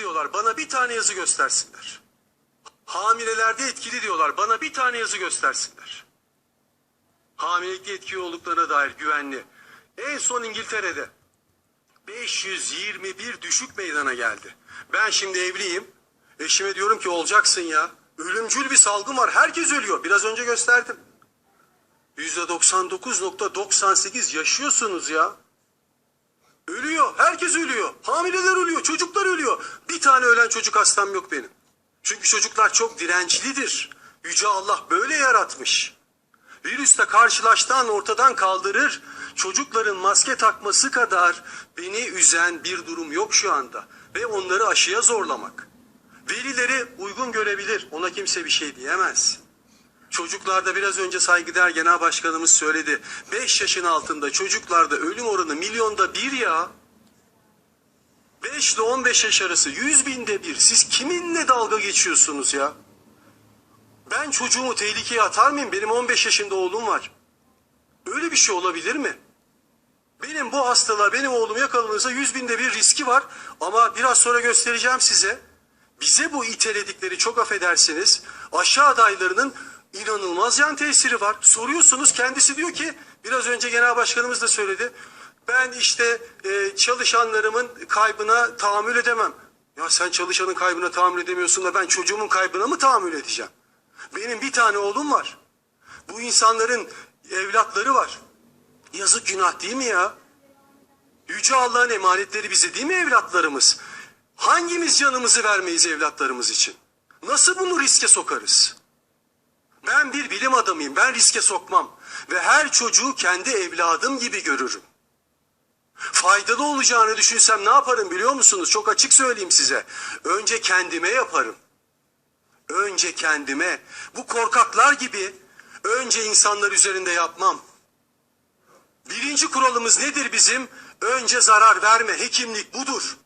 diyorlar. Bana bir tane yazı göstersinler. Hamilelerde etkili diyorlar. Bana bir tane yazı göstersinler. Hamilelikte etkili olduklarına dair güvenli. En son İngiltere'de 521 düşük meydana geldi. Ben şimdi evliyim. Eşime diyorum ki olacaksın ya. Ölümcül bir salgın var. Herkes ölüyor. Biraz önce gösterdim. %99.98 yaşıyorsunuz ya. Ölüyor. Herkes ölüyor. Hamileler ölüyor. Çocuklar ölüyor. Bir tane ölen çocuk hastam yok benim. Çünkü çocuklar çok dirençlidir. Yüce Allah böyle yaratmış. Virüsle karşılaştan ortadan kaldırır. Çocukların maske takması kadar beni üzen bir durum yok şu anda. Ve onları aşıya zorlamak. Velileri uygun görebilir. Ona kimse bir şey diyemez. Çocuklarda biraz önce saygıdeğer genel başkanımız söyledi. 5 yaşın altında çocuklarda ölüm oranı milyonda bir ya. 5 ile 15 yaş arası 100 binde bir. Siz kiminle dalga geçiyorsunuz ya? Ben çocuğumu tehlikeye atar mıyım? Benim 15 yaşında oğlum var. Öyle bir şey olabilir mi? Benim bu hastalığa benim oğlum yakalanırsa 100 binde bir riski var. Ama biraz sonra göstereceğim size. Bize bu iteledikleri çok affedersiniz. Aşı adaylarının inanılmaz yan tesiri var. Soruyorsunuz kendisi diyor ki biraz önce genel başkanımız da söyledi. Ben işte e, çalışanlarımın kaybına tahammül edemem. Ya sen çalışanın kaybına tahammül edemiyorsun da ben çocuğumun kaybına mı tahammül edeceğim? Benim bir tane oğlum var. Bu insanların evlatları var. Yazık günah değil mi ya? Yüce Allah'ın emanetleri bize değil mi evlatlarımız? Hangimiz canımızı vermeyiz evlatlarımız için? Nasıl bunu riske sokarız? Ben bir bilim adamıyım. Ben riske sokmam. Ve her çocuğu kendi evladım gibi görürüm. Faydalı olacağını düşünsem ne yaparım biliyor musunuz? Çok açık söyleyeyim size. Önce kendime yaparım. Önce kendime. Bu korkaklar gibi önce insanlar üzerinde yapmam. Birinci kuralımız nedir bizim? Önce zarar verme. Hekimlik budur.